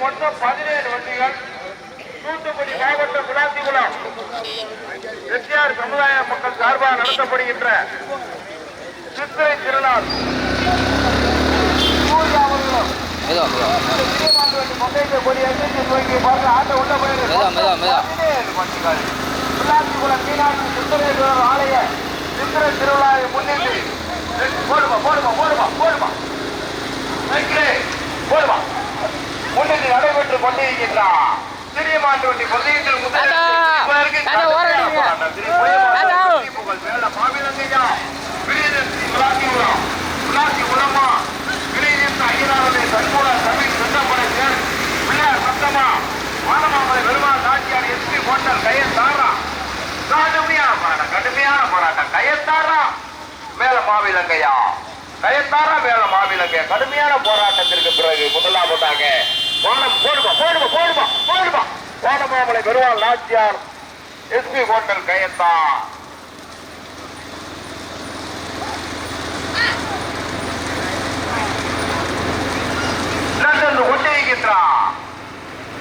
மொத்தம் பதினேழு வண்டிகள். தூத்துக்குடி மாவட்டம் குலாத்திகுளம் எஸ்ஆர் சமுதாய மக்கள் சார்பாக நடத்தப்படுகின்ற சித்திரை திருநாள். ஆலய சித்திரை திருவிழாவை முன்னிட்டு. போடுமா போடுமா போடுமா போடுமா. போடுமா. முன்னிட்டு நடைபெற்றுக் கொண்டிருக்கின்றார். சிறிய மாட்டு வண்டி பந்தயத்தில் முதலில் தாத்தா! இப்பவரைக்கும் தாத்தா, ஓரம் அடிங்க. போராட்டம். திரு புயல் தாத்தா! மாவட்டம் புகழ் மேல மாவிலங்கையா விருது விளாத்திகுளம் விளாத்தி உலமா விளைநிறுத்த ஐயனாருடைய தற்போட தமிழ் சொந்தப்பட சேர் பிள்ளையார் சத்தமா? வானமாமலை பெருமாள் நாச்சியார் எஸ்பி ஹோட்டல் கையத்தாரா? கடுமையான போராட்டம் கடுமையான போராட்டம். கையத்தாரா? மேல மாவிலங்கையா? கயத்தாரா மேல மாவிலங்கையா? கடுமையான போராட்டத்திற்கு பிறகு முதலாவதாக வானம் போடுமா போடுமா போடுமா போடுமா. Vanamamalai Perumal Nachiyar SP hotel Kayatha.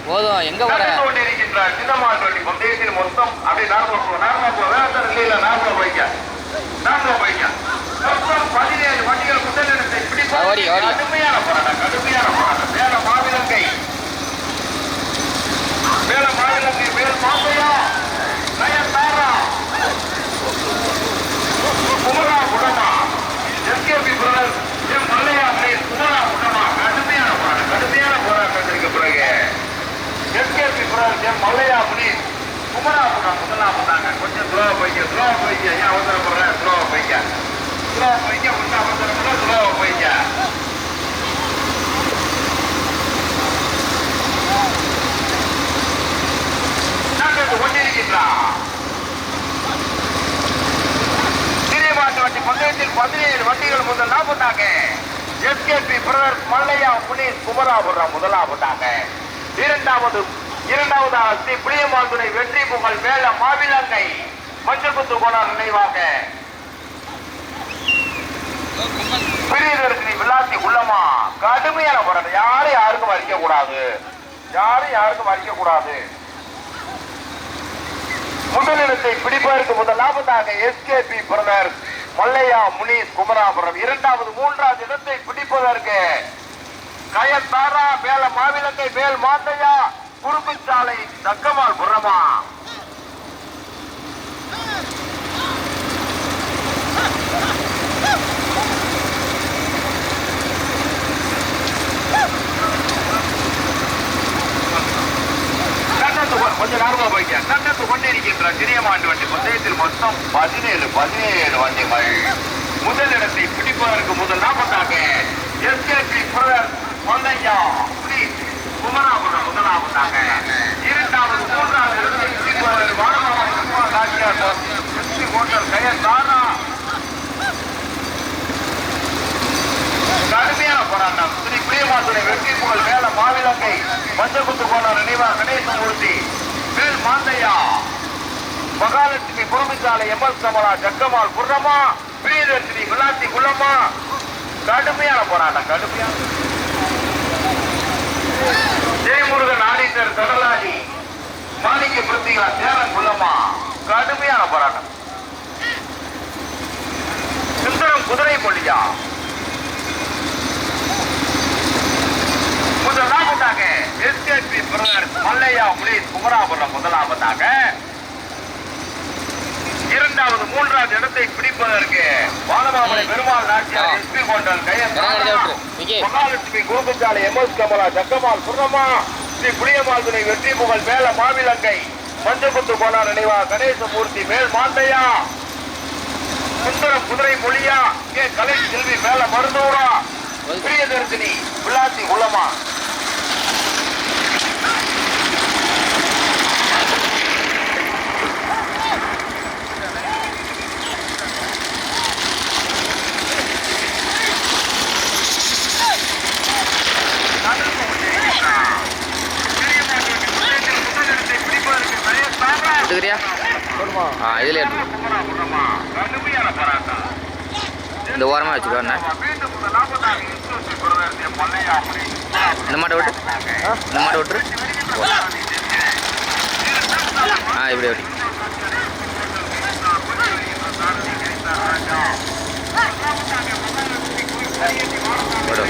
போதும் எங்க பந்தயத்தில் மொத்தம் அப்படியே நார்மலா போ நார்மலா போ வேற இல்ல நார்மலா போய்க்க நார்மலா போய்க்க பதினேழு வண்டிகள் முதலிடத்தை பிடிப்பதற்கு ஓடி, ஓடி. கடுமையான போராட்டம் கடுமையான போராட்டம் மேல மாவிலங்கை மேல மாவிலங்கை மேல் மாப்பையா நயன் தாரா. குமரா குடமா? SKP brother M Mallaiya place குமரா குடமா? கடுமையான போராட்டம் கடுமையான போராட்டத்திற்கு பிறகு. SKP brother M Mallaiya place குமரா குடம் முதலாம் வந்தாங்க. கொஞ்சம் துரோக போய்க்க துரோக போய்க்க ஏன் அவசரப்படுறேன் துரோக போய்க்க துரோக போய்க்க ஒன்றும் அவசரப்பட துரோக போய்க்க நடந்து கொண்டிருக்கின்றார் சிறியமாட்டு பதினேழு வண்டிகள் முதல் போட்டாங்க எஸ்கேபி பிரதர் மல்லையா புனீஸ் குமராபுரம் முதலா போட்டாங்க இரண்டாவது இரண்டாவதாக ஸ்ரீ புளியமான் துணை வெற்றி புகழ் மேல மாவிலங்கை மஞ்சள் குத்து கோணார் நினைவாக பிரியதர்ஷினி விளாசி உள்ளமா? கடுமையான போராட்டம். யாரும் யாருக்கும் அடிக்க கூடாது யாரும் யாருக்கும் அடிக்க கூடாது முதலிடத்தை பிடிப்பதற்கு முதலாவதாக எஸ்கேபி பிரதர் மல்லையா முனீஸ் குமராபுரம். இரண்டாவது மூன்றாவது இடத்தை பிடிப்பதற்கு கயத்தாரா மேல மாவிலங்கை மேல் மாந்தையா குறும்புச்சாலை தக்கமால் புறமா. கொஞ்சம் நேரமா போய்க்க கொண்டிருக்கின்ற வண்டி. பந்தயத்தில் மொத்தம் பதினேழு பதினேழு வண்டிகள். முதலிடத்தை பிடிப்பதற்கு முதல் நாற்பதாக எஸ்கேபி பிரதர் குமராபுரம் முதலாவதாக. இரண்டாவது மூன்றாவது இடத்தை பிடிப்பதற்கு வானமாவட்டம் ராஜியார் எஸ்பி ஹோட்டல் கயர் தாரா. கடுமையான போராட்டம். ஸ்ரீ வெற்றி புகழ் மேல மாவிலங்கை மஞ்சகுத்து போன நினைவா கணேசமூர்த்தி மேல் மாந்தையா. மகாலட்சுமி குருமிசாலை எம்எல் கமலா ஜக்கமால் குர்ரமா பிரியதர்ஷினி விளாத்தி குள்ளம்மா. கடுமையான போராட்டம் கடுமையான. ஜெயமுருகன் ஆடிட்டர் கடலாடி மாணிக்க பிருத்திகா சேரன் குள்ளம்மா. கடுமையான போராட்டம். சுந்தரம் குதிரை மொழியா முதலாவதாக எஸ்கேபி பிரதர் மல்லையா புலிஸ் குமராபுரம் முதலாவதாக இரண்டாவது மூன்றாவது இடத்தை பிடிப்பதற்கு வானமாமலை பெருமாள் நாச்சியார் எஸ்பி விட்டுரு. விக்கி. மகாலட்சுமி கோபிச்சாலை எம்எஸ் கமலா ஜக்கமால் சுர்ணமா ஸ்ரீ புளியமால் துணை வெற்றி புகழ் மேல மாவிலங்கை மஞ்சக்குத்து கோணா நினைவா கணேசமூர்த்தி மேல் மாந்தையா சுந்தரம் குதிரை மொழியா கே. கலை செல்வி மேல மருந்தூரா பிரியதர்சினி விளாத்தி உலமா. எடுத்துக்கிறியா? ஆ இந்த ஓரமாக வச்சுக்கோ அண்ணா இந்த மாட்டை விட்டு. இந்த மாட்டை விட்டுரு. ஆ இப்படி விட்டு விடு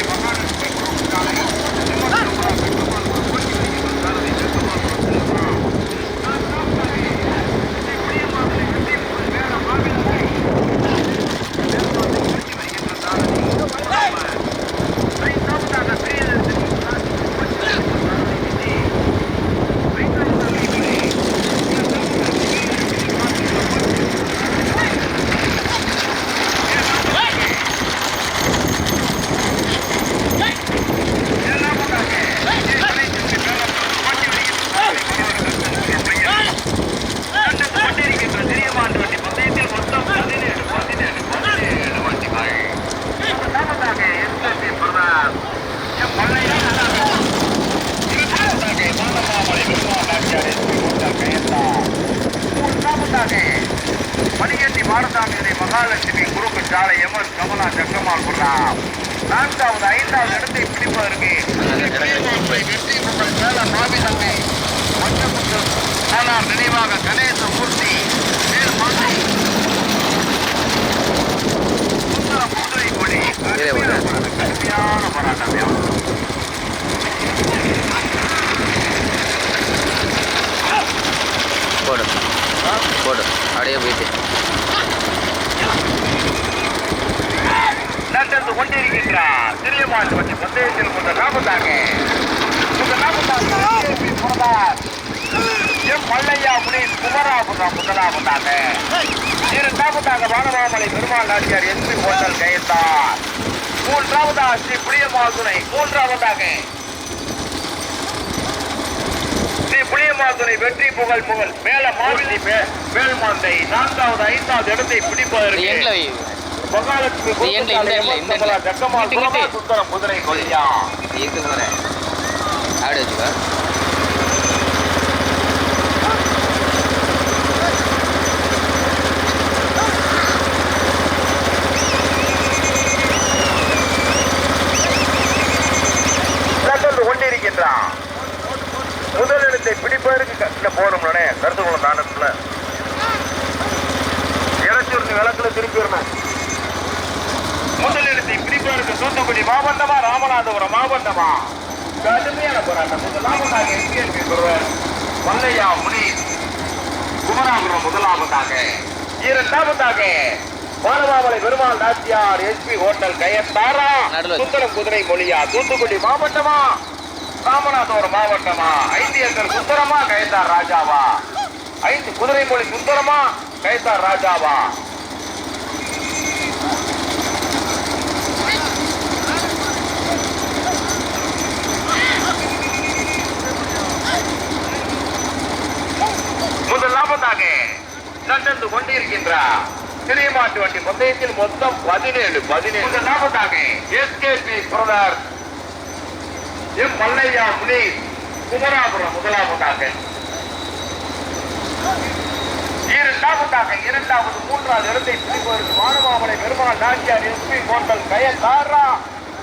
மாடசாமியுடைய மகாலட்சுமி குறுக்கு சாலை எம்எஸ் கமலா ஜக்கமால் குர்லாம் நான்காவது ஐந்தாவது இடத்தை பிடிப்பதற்கு வெற்றி உங்கள் மேல மாவிதங்கை மஞ்சமுத்து ஆனால் நினைவாக கணேச மூர்த்தி மேல் மாசி சுந்தர முதுரை கொடி கீழே விடு. கடுமையான போராட்டம் போடு போடு அப்படியே போயிட்டு நடந்து கொண்டிருக்கின்றார் சிறிய மாட்டு வண்டி பந்தயத்தில் முதல் நாற்பதாக முதல் நாற்பதாக எம் மல்லையா முனீஸ் குமராபுரம் முதலாவதாக. இரண்டாவதாக வானமாமலை பெருமாள் நாச்சியார் எஸ்பி ஹோட்டல் கையத்தார் மூன்றாவதாக ஸ்ரீ புளியமாதுரை மூன்றாவதாக. ஸ்ரீ புளியமாதுரை வெற்றி புகழ் புகழ். மேல மாவிலி மேல் மாந்தை நான்காவது ஐந்தாவது இடத்தை இது பிடிப்பதற்கு எண்டில் வை மகாலட்சுமி இது எண்ட்ல, இந்த எண்ட்ல, இந்த எண்ட்ல. ஜக்கமால் இங்கிட்டு, இங்கிட்டு. குலமா சுந்தரம் குதிரை கொல்லியா இருக்கு போகிறேன் அப்படி வச்சுக்கோ நடந்து கொண்டிருக்கின்றான் முதலிடத்தை பிடிப்பதற்கு கட்டில போகணும்னே கருத்துக்குள்ள தானத்துல இறச்சிருந்து விளக்குல திருப்பி வரணும் முதலிடத்தை பிடிப்பதற்கு தூத்துக்குடி மாவட்டமா ராமநாதபுரம் மாவட்டமா கடுமையான போராட்டம் முதலாவதாக எஸ்கேபி பெறுவர் மல்லையா முனி குமராபுரம் முதலாவதாக இரண்டாவதாக வானமாமலை பெருமாள் நாச்சியார் எஸ்பி ஹோட்டல் கயத்தாரா. சுந்தரம் குதிரை மொழியா தூத்துக்குடி மாவட்டமா? ராமநாதபுரம் மாவட்டமா? ஐந்து ஏக்கர் சுந்தரமா கயத்தார் ராஜாவா? ஐந்து குதிரை மொழி சுந்தரமா கயத்தார் ராஜாவா? முதலாவதாக நடந்து கொண்டிருக்கின்றார். சிறியமாட்டு வண்டி பந்தயத்தில் மொத்தம் பதினேழு பதினேழு. முதலாவதாக SKP brother M Mallaiya Muni Kumarapuram முதலாவதாக. இரண்டாவதாக இரண்டாவது மூன்றாவது இடத்தை பிடிப்பதற்கு மானமாமலை பெருமாள் நாச்சியார் எஸ்பி ஹோட்டல் கயல் தாரா.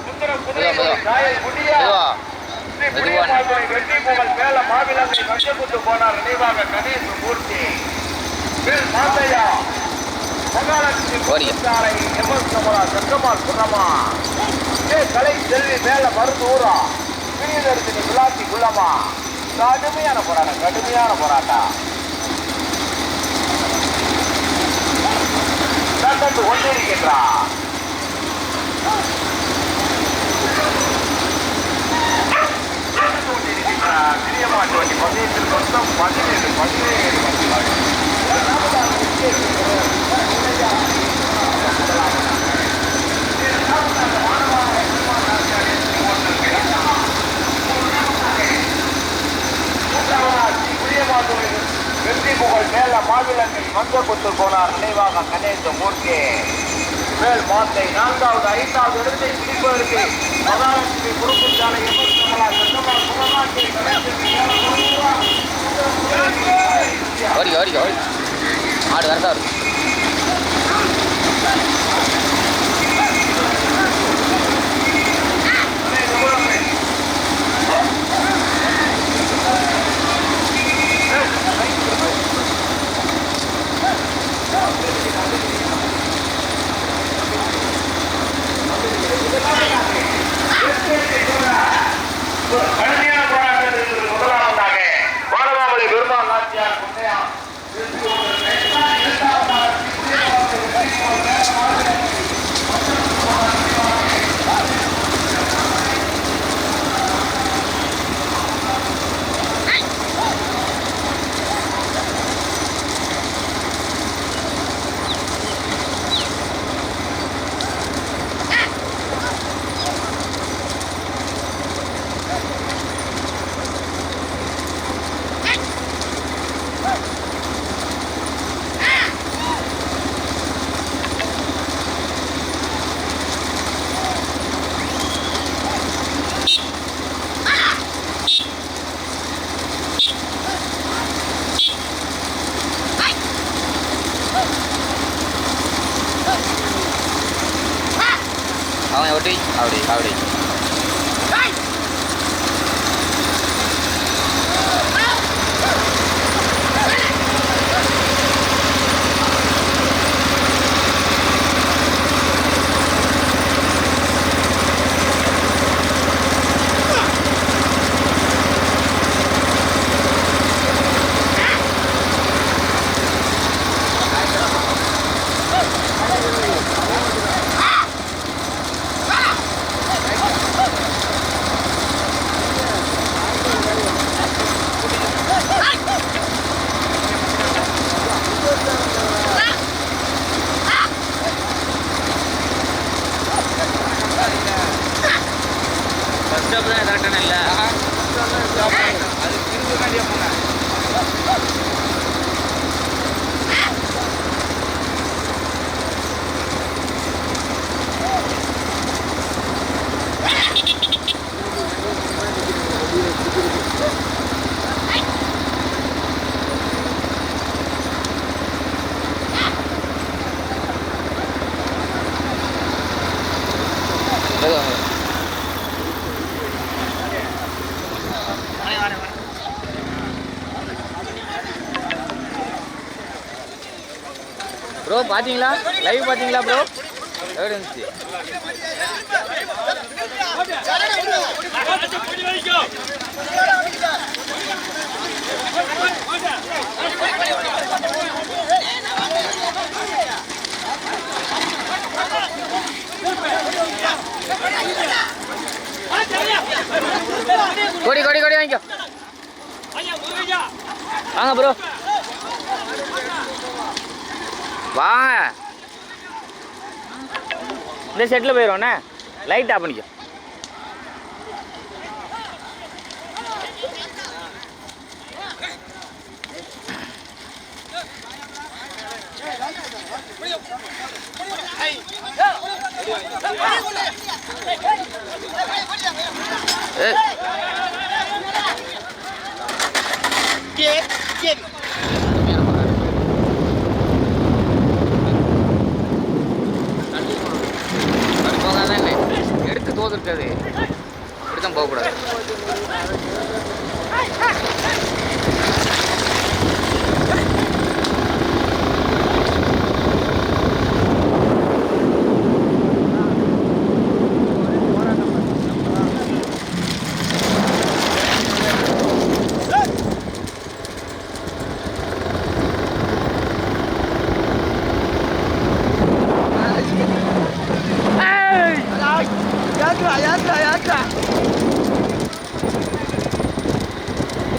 சுந்தரம் குதிரை. காயல் முடியா ஸ்ரீ. புளியமாதுரை வெற்றி புகழ் மேல மாவிலங்கை மஞ்சக்குத்து போனார் நினைவாக கணேச மூர்த்தி. மாந்தையா மகாலட்சுமி எம்எஸ் கமலா சக்கமால் குணமா ஏ கலை செல்வி மேல மருந்தூரா பிரியதர்சினி விளாத்தி குள்ளமா கடுமையான போராட்டம். கடுமையான போராட்டம் நடந்து கொண்டிருக்கின்றார் சிறிய மாட்டு வண்டி பந்தயத்தில் மொத்தம் பதினேழு பதினேழு வண்டிகள் வெற்றி புகழ் மேல மாவிலங்கில் மஞ்சக்குத்து போனார் நினைவாக கணேச மூர்த்தி மேல் மாத்தை நான்காவது ஐந்தாவது இடத்தை பிடிப்பதற்கு மகாலட்சுமி குறுக்கு சாலை எம்எஸ் கமலா சட்டமா மாடு கரெக்டாக இருக்கும் பழனியா பார்த்தீங்களா லைவ் பார்த்தீங்களா ப்ரோ எப்படி இருந்துச்சு கொடி கொடி கொடி வாங்கிக்கோ. வாங்க ப்ரோ வாங்க. இந்த செட்டில் போயிடுவோண்ணே லைட் ஆஃப் பண்ணிக்கோ ஏய் அப்படி போகாதான் இல்லை எடுத்து இருக்காது இப்படி தான் போகக்கூடாது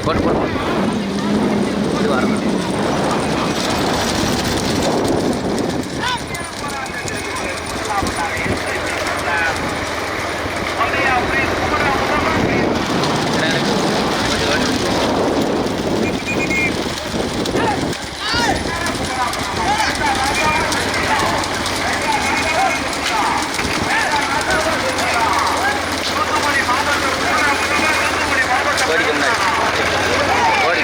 போட்டு போட்டு போட்டு. இது வரணும் கொஞ்சம் வேணும். கோடிக்கு முன்னாடி கோடி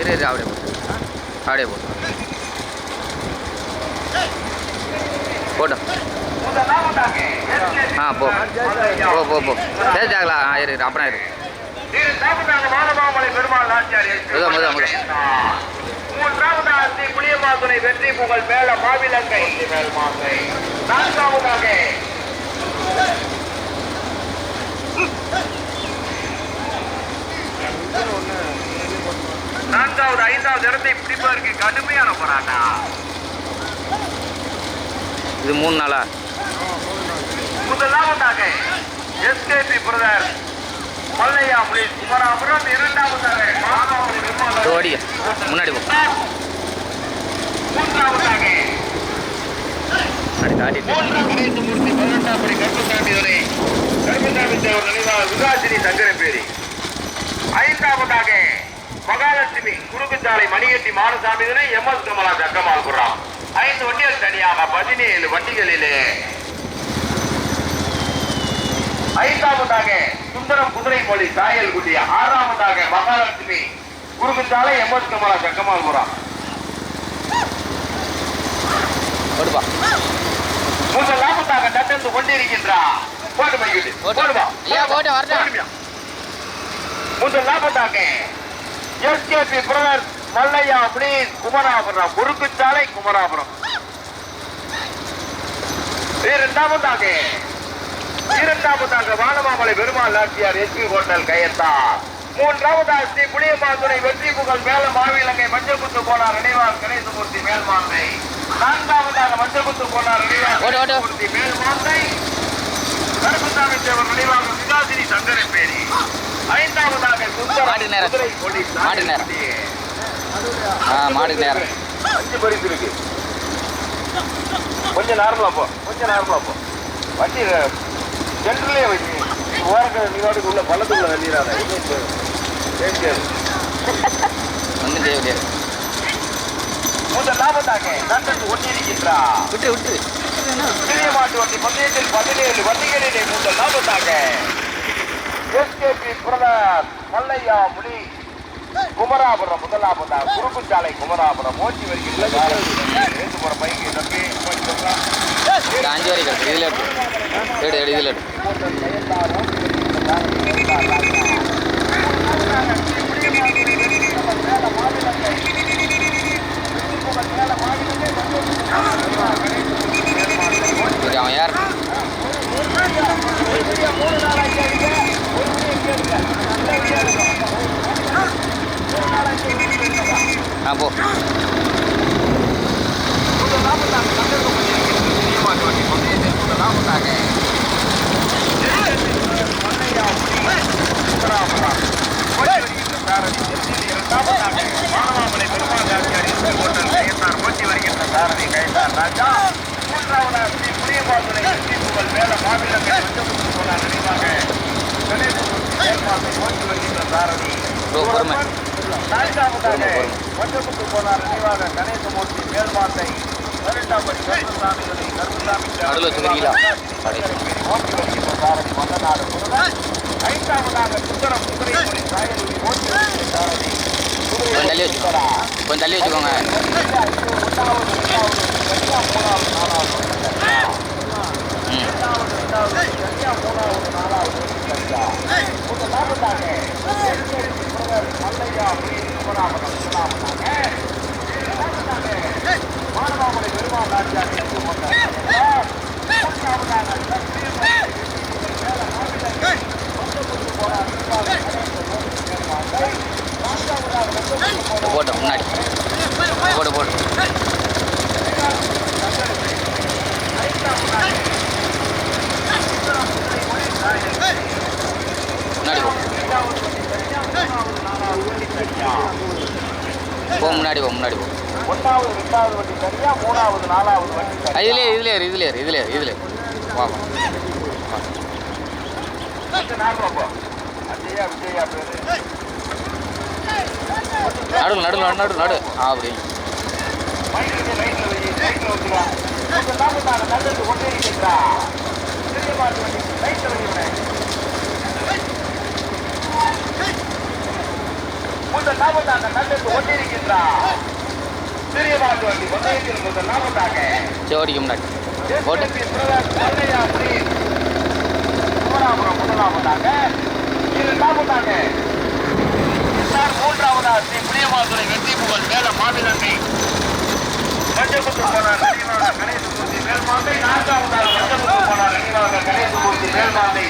இரு இரு அப்படியே போட்டு அப்படியே போட்டு போட்டோம் ஆ போ போ போ போ சரி ஜாகலா ஆ இரு இரு அப்புறம் இரு முதல், முதல், முதல். மூன்றாவதாக ஸ்ரீ புளியமாத்துணை வெற்றி புகழ் மேல மாவிலங்கை மேல் மாங்கை நான்காவதாக ஐந்தாவது இடத்தை பிடிப்பதற்கு கடுமையான போராட்டம். இது மூணு நாளா? முதலாவதாக எஸ்கேபி பிரதர் மல்லையா புலிஸ் குமராபுரம் இரண்டாவதாக முன்னாடி மூன்றாவதாக முன்னாடி காட்டிட்டு மூன்று கணேசமூர்த்தி பதினெட்டாம் படி கருப்பசாமி துறை கருப்பசாமி தேவர் நினைவாக விகாசினி சங்கரப்பேரி ஐந்தாவதாக மகாலட்சுமி குறுக்குச்சாலை மணியட்டி மானசாமி துறை எம் எஸ் கமலா சக்கமால்புரம் ஐந்து வண்டிகள் தனியாக பதினேழு வண்டிகளிலே ஐந்தாவதாக சுந்தரம் குதிரை மொழி சாயல் குடி ஆறாவதாக மகாலட்சுமி குறுக்குச்சாலை எம் எஸ் கமலா சக்கமால்புரம் போடுப்பா முதலாவதாக நடந்து கொண்டிருக்கின்றார் போட்டு போய்கிட்டு போட்டு. போடுவா போட்டு, வரட்டும். போடுமியா. முதலாவதாக எஸ்கேபி பிரதர்ஸ் மல்லையா பிளீஸ் குமராபுரம் குறுக்குச்சாலை குமராபுரம். இரண்டாவதாக இரண்டாவதாக வானமாமலை பெருமாள் நாச்சியார் எஸ்பி ஹோட்டல் கையத்தார் மூன்றாவதாக ஸ்ரீ புளியமாதுரை வெற்றி புகழ் மேல மாவிலங்கை மஞ்சள் குத்து போனார் நினைவார் கணேசமூர்த்தி மேல்மாந்தை நான்காவதாக மஞ்சள் குத்து போனார் நினைவார் மேல்மாந்தை கருப்புசாமி தேவர் நினைவாக விகாசினி சங்கரப்பேரி. ஐந்தாவதாக மாட்டு நேரம். மாட்டு நேரம். ஆ மாடு நேரம். அஞ்சு பரிசு இருக்கு கொஞ்சம் நார்மலா போ கொஞ்சம் நார்மலா போ வண்டி சென்ட்ரலே வச்சு ஓரக்கிற நீரோடுக்கு உள்ள பள்ளத்துக்குள்ள தள்ளிடாத வந்து தேவையா முதல் லாபத்தாக நந்தன் ஒட்டியிருக்கின்றா. விட்டு விட்டு. சிறிய மாட்டு வண்டி பந்தயத்தில் பதினேழு வண்டிகளிலே முதல் லாபத்தாக எஸ்கேபி பிரதர் மல்லையா முனி குமராபுரம் முதலாபத்தாக குறுக்குச்சாலை குமராபுரம். மோச்சி ஏத்து போற பைக்கு இந்த அஞ்சு வரைக்கும் இதில் எடு எடு இதில் எடு. சரி அவன் யார் ஆ போ ப்ரோ பொறுமை. நான்காவதாக வஞ்சமுத்து போனார் நினைவாக கணேசமூர்த்தி மேல்மாந்தை பதினெட்டாம் படி கருப்புசாமிகளை கருப்புசாமி நடுவில் வச்சுக்கிறீங்களா? ஓட்டி வருகின்ற சாரதி மன்னநாடு முருகன் ஐந்தாவதாக சுந்தரம் குதிரைக்குடி சாயலூரி ஓட்டி வருகின்ற சாரதி கொஞ்சம் தள்ளி வச்சுக்கோ கொஞ்சம் தள்ளி வச்சுக்கோங்க ம் போட்டு முன்னாடி. போடு போடு. முன்னாடி போ. முன்னாடி போ முன்னாடி போ. ஒன்றாவது ரெண்டாவது வண்டி சரியா மூணாவது நாலாவது வண்டி இதுல இதுல இதுல வா வா. நார்மலா போ. அஜயா விஜயா நடு நடு நடு நடு நடு. ஆ, அப்படி. மைக்கு ரைட்ல முன்னாடி. போட்டு. குமராபுரம் முதலாவதாக இரண்டாவதாக சார் மூன்றாவதாக ஸ்ரீ புளியமாதுரை வெற்றி புகழ் மேல மாநிலத்தை போனார் கணேசமூர்த்தி மேல்மாந்தை. நான்காவதாக போனார் நினைவாக கணேசமூர்த்தி மேல்மாந்தை.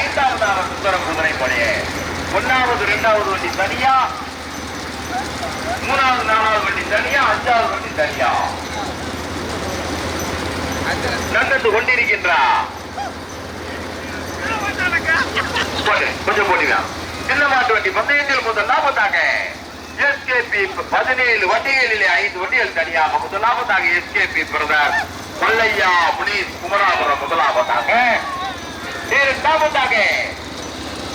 ஐந்தாவதாக சுந்தரம் ஒன்னாவது இரண்டாவது வண்டி தனியா? மூணாவது நாலாவது வண்டி தனியா? அஞ்சாவது வண்டி தனியா? நடந்து கொண்டிருக்கின்றா? கொஞ்சம் போடுங்க சின்ன மாட்டு வண்டி? பந்தயத்தில் முதலாவதாக எஸ்கேபி பதினேழு வண்டிகளிலே ஐந்து வண்டிகள் தனியாக முதலாவதாக எஸ்கேபி பிரதர் கொல்லையா முனீஸ் குமராபுரம் முதலாவதாக இரண்டாவதாக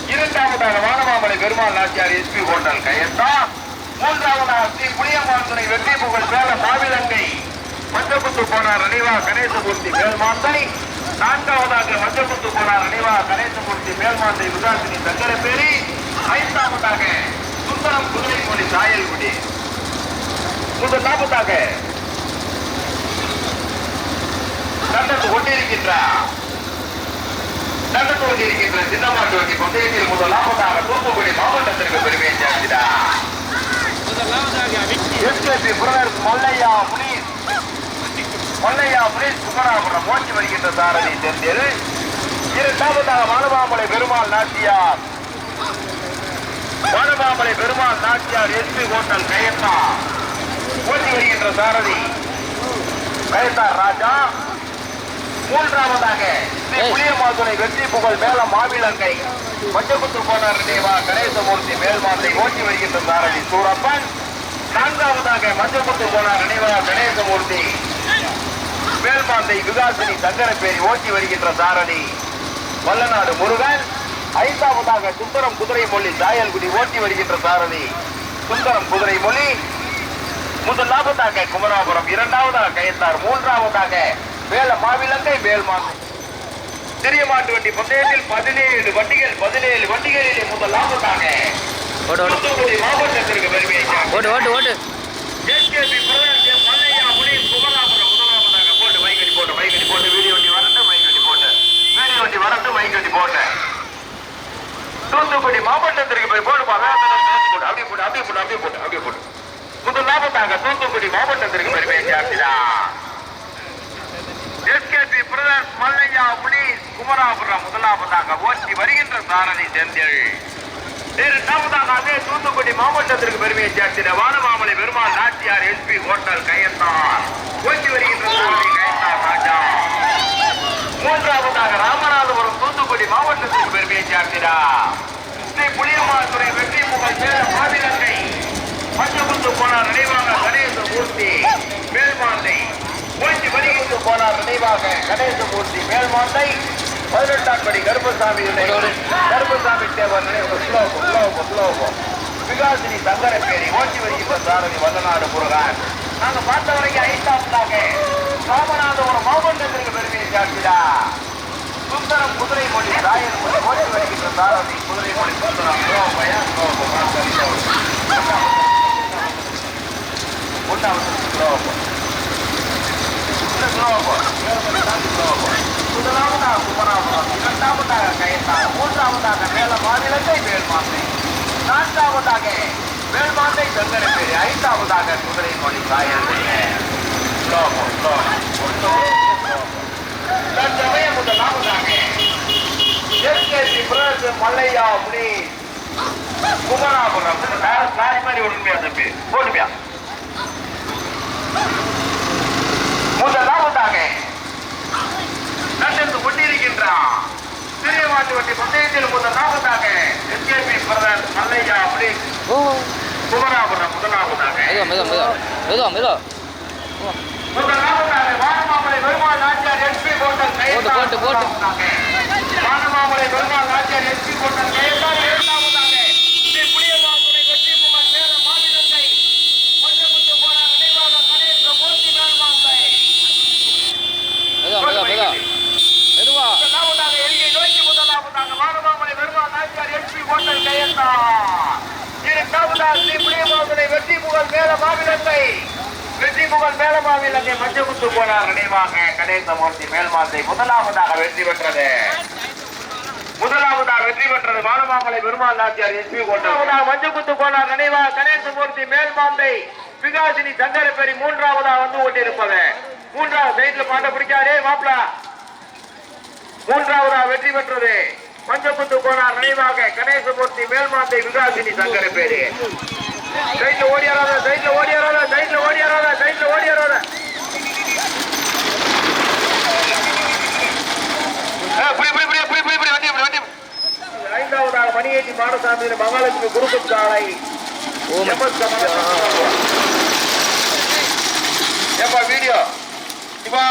இரண்டாவதாக வானமாமலை பெருமாள் நாச்சியார் எஸ்பி ஹோட்டல் கையத்தா. மூன்றாவதாக ஸ்ரீ புளியம்மாள் துணை வெற்றி புகழ் பேர மாவிலங்கை மஞ்சக்குத்து போனார் நினைவா கணேசமூர்த்தி மேல்மாந்தை நான்காவதாக மஞ்சக்குத்து போனார் நினைவா கணேசமூர்த்தி மேல்மாந்தை விகாசினி சங்கரப்பேரி ஐந்தாவதாக சுந்தரம் குதிரைமொழி சாயல்குடி முதலாவதாக நடந்து கொண்டிருக்கின்ற நடந்து கொண்டிருக்கின்ற சின்னமாட்டு வண்டி பந்தயத்தில் முதலாவதாக தூத்துக்குடி மாவட்டத்திற்கு பெருமையை சேர்க்கிறார் எஸ்கேபி பிரதர்ஸ் மல்லையா முனீஸ் முனீஸ் குமராபுரம் மோட்சி வருகின்ற சாரதி தெரிந்தது இரண்டாவதாக மனுமாமலை பெருமாள் நாட்டியார் மனுமாமலை பெருமாள் நாட்டியார் எஸ்பி ஹோட்டல் கயத்தா. ஓட்டி வருகின்ற சாரதி. கயத்தார் ராஜா. மூன்றாவதாக ஸ்ரீ. புளியமாதுரை வெற்றி புகழ் மேல மாவிலங்கை மஞ்சக்குத்து போனார் தேவா கணேசமூர்த்தி மேல்மாந்தை ஓட்டி வருகின்ற சாரதி சூரப்பன். நான்காவதாக மஞ்சக்குத்து போனார் நினைவா கணேசமூர்த்தி. மேல்மாந்தை விகாசினி சங்கரப்பேரி ஓட்டி வருகின்ற சாரதி வல்லநாடு முருகன் ஐந்தாவதாக சுந்தரம் குதிரைமொழி சாயல்குடி ஓட்டி வருகின்ற சாரதி சுந்தரம் குதிரைமொழி முதலாவதாக குமராபுரம் இரண்டாவதாக கயத்தார் மூன்றாவதாக வேல மாவிலங்கை வேல்மான். சிறிய மாட்டு வண்டி பந்தயத்தில் பதினேழு வண்டிகள் பதினேழு வண்டிகளிலே முதலாவதாக மாவட்டத்திற்கு பெருமையை ஓட்டு ஓட்டு ஓட்டு எஸ்கேபி பிரதேச மல்லையா முனீர் குமராபுரம். போட்டு போட்டு வீடியோ வண்டி வரட்டு மைக்கடி போட்டு. வீடியோ வண்டி வரட்டு மைக்கடி போட்டு. தூத்துக்குடி மாவட்டத்திற்கு போய் போட்டு பாருங்க அப்படியே போட்டு அப்படியே போட்டு அப்படியே போட்டு அப்படியே போட்டு முதலாவதாக தூத்துக்குடி மாவட்டத்திற்கு பெருமையை சேர்க்கிறார் எஸ்கேபி பிரதர்ஸ் மல்லையா முனீஸ் குமராபுரம் முதலாவதாக ஓட்டி வருகின்ற சாரணி செந்தில். இரண்டாவதாக தூத்துக்குடி மாவட்டத்திற்கு பெருமையை சேர்த்திட வானமாமலை பெருமாள் நாச்சியார் எஸ்பி ஹோட்டல் கையத்தார். ஓட்டி வருகின்ற கையத்தார் ராஜா. மூன்றாவதாக ராமநாதபுரம் தூத்துக்குடி மாவட்டத்திற்கு பெருமையை சேர்த்திடா ஸ்ரீ புளியமாத்துறை வெற்றி புகழ் மேல மாவிலங்கை பஞ்சகுந்து போனார் நினைவாக கணேசமூர்த்தி மேல்மாந்தை. ஓய்ச்சி வருகின்ற போனார் நினைவாக கணேசமூர்த்தி மேல்மாந்தை. பதினெட்டாம் படி கருப்பசாமி கருப்பசாமி தேவர் நினைவு ஸ்லோகம் ஸ்லோகம் ஸ்லோகம் விகாசினி சங்கரப்பேரி ஓட்டி வருகின்ற சாரதி வல்லநாடு முருகன் நாங்க பார்த்த வரைக்கும் ஐந்தாவதாக ராமநாதபுரம் மாவட்டத்திற்கு பெருமையை சாட்சிடா சுந்தரம் குதிரை மொழி ராயர் மொழி ஓட்டி வருகின்ற சாரதி குதிரை மொழி சுந்தரம் ஸ்லோகம் ஸ்லோகம் ஒன்றாவது ஸ்லோகம் இந்த ஸ்லோகம் முதலாவதாக குமராபுரம் இரண்டாவதாக கயத்தார் மூன்றாவதாக மேல மாநிலத்தை வேல்மாந்தை நான்காவதாக வேல்மாந்தை சந்தனப்பேரி ஐந்தாவதாக குதிரை மொழி சாயல் முதலாவதாக எஸ்கேசி பிரதேச மல்லையா அப்படி குமராபுரம் வேற சாரி மாதிரி ஒண்ணுமையா தம்பி போடுமையா முதலாவதாக நடந்து கொண்டிருக்கின்றான் சிறிய பந்தயத்தில் முதலாவதாக எஸ்கேபி பிரதர் மல்லையா அப்படி குமராபுரம் முதலாவதாக. முதலாவதாக வானமாமலை பெருமாள் நாச்சியார் எஸ்பி கோட்டல் போட்டு, போட்டு, போட்டு. வானமாமலை பெருமாள் நாச்சியார் எஸ்பி கோட்டல் இரண்டாவதாக. ஸ்ரீ புளியமாத்துறை வெற்றி புகழ் மேல மாநிலத்தை கொஞ்சமுத்து போன நினைவாக கணேச மூர்த்தி மேல்மாந்தை பெருமாள் நாச்சியார் ஸ்ரீ வெற்றி புகழ் மேல மாநிலத்தை வெற்றி புகழ் மேல மாநிலத்தை மஞ்சமுத்து போனார் நினைவாக கணேசமூர்த்தி மேல்மாந்தை முதலாவதாக வெற்றி பெற்றது. முதலாவதாக வெற்றி பெற்றது மானமாமலை பெருமாள் நாச்சியார் எஸ்பி கோட்டை மஞ்சக்குத்து போனார் நினைவாக கணேசமூர்த்தி மேல்மாந்தை விகாசினி சங்கரப்பேரி மூன்றாவதாக வந்து கொண்டிருப்பது மூன்றாவது சைட்ல பாண்ட பிடிக்காதே மாப்பிளா மூன்றாவதாக வெற்றி பெற்றது. மஞ்சக்குத்து போனார் நினைவாக கணேசமூர்த்தி மேல்மாந்தை விகாசினி சங்கரப்பேரி சைட்ல ஓடியாராத சைட்ல ஓடியாராத சைட்ல ஓடியாராத சைட்ல ஓடியாராத. ஐந்தாவதாக மணியேற்றி மாடசாமி மகாலட்சுமி குருப்பு சாலை. ஏப்பா வீடியோ. இப்போ